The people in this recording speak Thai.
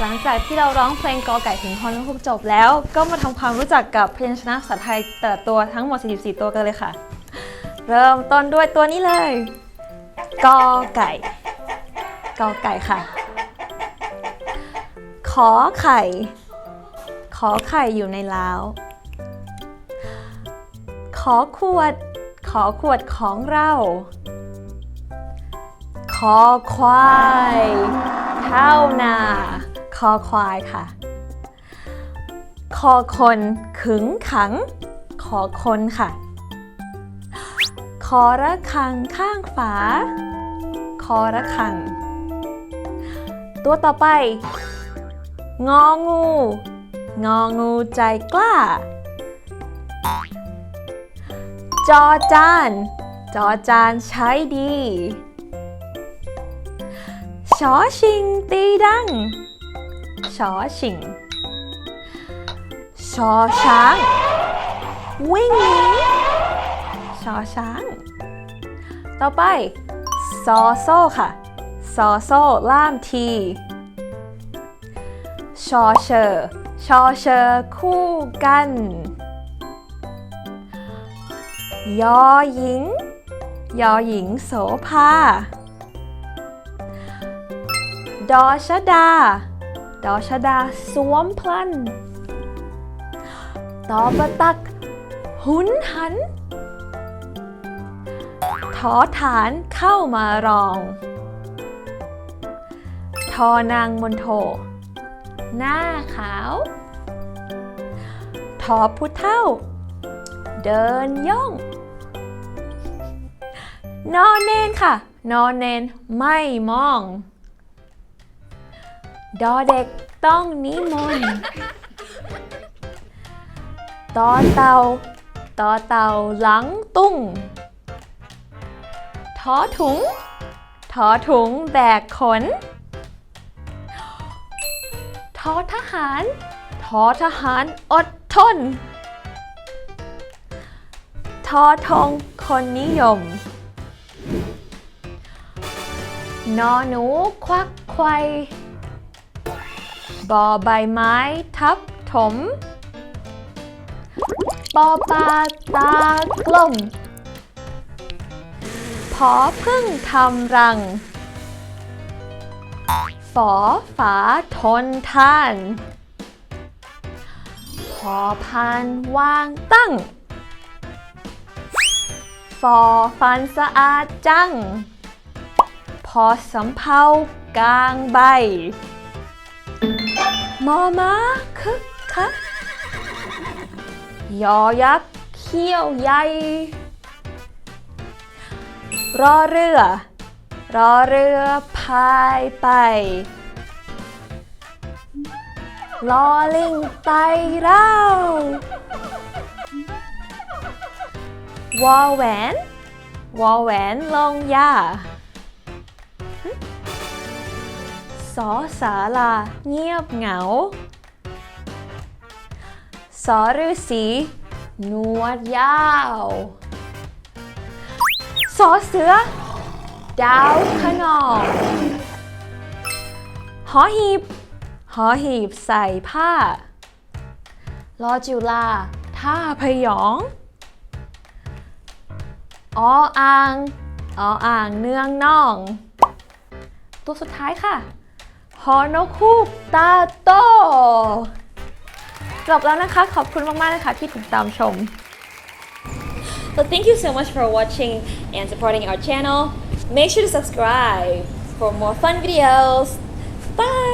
หลังจากที่เราร้องเพลงกอไก่ถึงฮอนฮุกจบแล้ว ก็มาทำความรู้จักกับพยัญชนะภาษาไทยแต่ละตัวทั้งหมด 44 ตัวกันเลยค่ะ เริ่มต้นด้วยตัวนี้เลยกอไก่กอไก่ค่ะ ขอไข่ ขอไข่อยู่ในล้าว ขอขวด ขอขวดของเราคอควาย เท่านา คอควายค่ะ คอคนขึงขัง ขอคนค่ะ คอระคังข้างฝา คอระคัง ตัวต่อไป งองู งองูใจกล้า จอจาน จอจานใช้ดีชอชิงตีดัง ชอชิง ชอช้าง วิ่งหนีชอช้าง ต่อไป ซอโซ่ค่ะ ซอโซ่ล่ามที ชอเชอร์ชอเชอร์คู่กัน ยอหญิง ยอหญิงโสภาดอชดา ดอชดาสวมพลันตอประตัก หุนหันทอฐานเข้ามารอง ทอนางมนโท หน้าขาว ทอผู้เท่า เดินย่อง นอนเนนค่ะ นอนเนนไม่มอง ดอเด็กต้องนิมนต์ตอเต่าตอเต่าหลังตุ้งทอถุงทอถุงแบกขนทอทหารทอทหารอดทนทอทงคนนิยม นอหนูควักไขว บอใบไม้ทับถม ปอปลาตากลมพอพึ่งทำรัง ฝอฝาทนทานพอพานวางตั้ง ฟอฟันสะอาดจัง พอสำเภากลางใบ มอม้าคึกคักยอยักษ์เขี้ยวใหญ่รอเรือ รอเรือพายไปลอลิงไตเราวอแหวน วอแหวนลงยา สอสาลา เงียบเหงา สอฤาษีนวดยาว สอเสือ ดาวขนองหอหีบหอหีบใส่ผ้า ลอจุลา ท่าพยองออ่างออ่างเนืองน่อง ตัวสุดท้ายค่ะ ฮอนกคูกตาโตจบแล้วนะคะ ขอบคุณมาก ๆ นะคะที่ติดตามชม So thank you so much for watching and supporting our channel. Make sure to subscribe for more fun videos. bye